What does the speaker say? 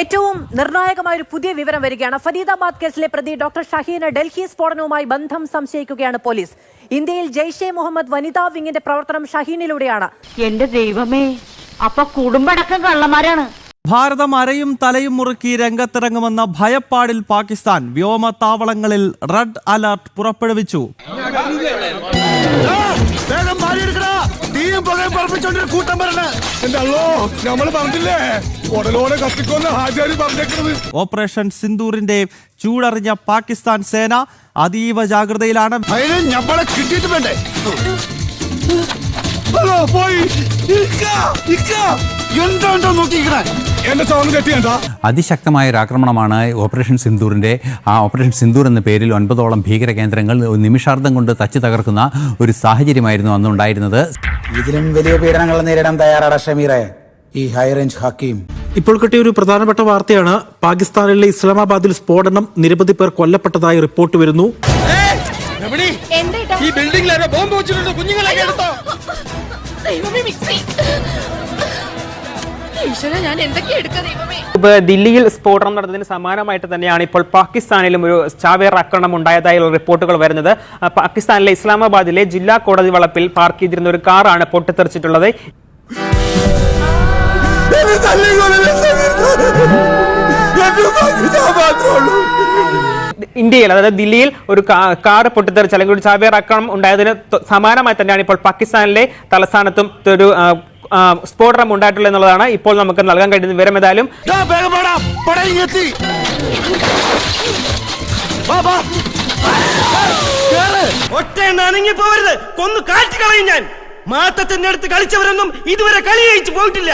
ഏറ്റവും നിർണായകമായ ഒരു പുതിയ വിവരം വരികയാണ്. ഫരീദാബാദ് കേസിലെ പ്രതി ഡോക്ടർ ഷഹീന് ഡൽഹി സ്ഫോടനവുമായി ബന്ധം സംശയിക്കുകയാണ് പോലീസ്. ഇന്ത്യയിൽ ജെയ്ഷെ മുഹമ്മദ് വനിതാ വിങ്ങിന്റെ പ്രവർത്തനം ഷഹീനിലൂടെയാണ്. എന്റെ ദൈവമേ അപ്പൊ കുടുംബടക്കം കള്ളന്മാരാണ്. ഭാരതം അരയും തലയും മുറുക്കി രംഗത്തിറങ്ങുമെന്ന ഭയപ്പാടിൽ പാകിസ്ഥാൻ വ്യോമത്താവളങ്ങളിൽ റെഡ് അലർട്ട് പുറപ്പെടുവിച്ചു. തീയും പുകയും കൂട്ടം വരണേ. എന്താ നമ്മൾ പറഞ്ഞില്ലേ? ഉടലോടെ കത്തിക്കൊന്ന് ഹാജാരി പറഞ്ഞേക്കുന്നത് ഓപ്പറേഷൻ സിന്ദൂറിന്റെ ചൂടറിഞ്ഞ പാകിസ്ഥാൻ സേന അതീവ ജാഗ്രതയിലാണ്. അതിന് ഞമ്മളെ കിട്ടിയിട്ട് വേണ്ടേ? ഹലോ പോയി. നോക്കിക്കണേ അതിശക്തമായ ഒരു ആക്രമണമാണ് ഓപ്പറേഷൻ സിന്ദൂറിന്റെ ആ ഓപ്പറേഷൻ സിന്ദൂർ എന്ന പേരിൽ ഒൻപതോളം ഭീകര കേന്ദ്രങ്ങൾ നിമിഷാർദ്ധം കൊണ്ട് തച്ചു തകർക്കുന്ന ഒരു സാഹചര്യമായിരുന്നു അന്നുണ്ടായിരുന്നത്. ഇതിലും വലിയ പീഡനങ്ങൾ നേരിടാൻ തയ്യാറാണ് ഷമീറെ. ഈ ഹൈറേഞ്ച് ഹക്കീം. ഇപ്പോൾ കിട്ടിയ ഒരു പ്രധാനപ്പെട്ട വാർത്തയാണ്. പാകിസ്ഥാനിലെ ഇസ്ലാമാബാദിൽ സ്ഫോടനം. നിരവധി പേർ കൊല്ലപ്പെട്ടതായി റിപ്പോർട്ട് വരുന്നു. ഈ ബിൽഡിംഗിൽ ബോംബ് വെച്ചിട്ടുണ്ട്. കുഞ്ഞുങ്ങളെ എടുത്തോ. ദൈവമേ മിക്സി ഈശ്വര ഞാൻ എന്തൊക്കെ എടുക്ക ദൈവമേ? ഇപ്പൊ ദില്ലിയിൽ സ്ഫോടനം നടന്നതിന് സമാനമായിട്ട് തന്നെയാണ് ഇപ്പോൾ പാകിസ്ഥാനിലും ഒരു ചാവേർ ആക്രമണം ഉണ്ടായതായുള്ള റിപ്പോർട്ടുകൾ വരുന്നത്. പാകിസ്ഥാനിലെ ഇസ്ലാമാബാദിലെ ജില്ലാ കോടതി വളപ്പിൽ പാർക്ക് ചെയ്തിരുന്ന ഒരു കാറാണ് പൊട്ടിത്തെറിച്ചിട്ടുള്ളത്. ഇന്ത്യയിൽ അതായത് ദില്ലിയിൽ ഒരു കാർ പൊട്ടിത്തെറിച്ച് അല്ലെങ്കിൽ ഒരു ചാവേർ ആക്രമണം ഉണ്ടായതിന് സമാനമായി തന്നെയാണ് ഇപ്പോൾ പാകിസ്ഥാനിലെ തലസ്ഥാനത്തും ഒരു സ്ഫോടനം ഉണ്ടായിട്ടുള്ളത് എന്നുള്ളതാണ് ഇപ്പോൾ നമുക്ക് നൽകാൻ കഴിയുന്ന വിവരം. ഏതായാലും കൊന്നു കാറ്റ് കളയും ഞാൻ. മാത്തത്തിന്റെ അടുത്ത് കളിച്ചവരൊന്നും ഇതുവരെ കളി ജയിച്ചു പോയിട്ടില്ല.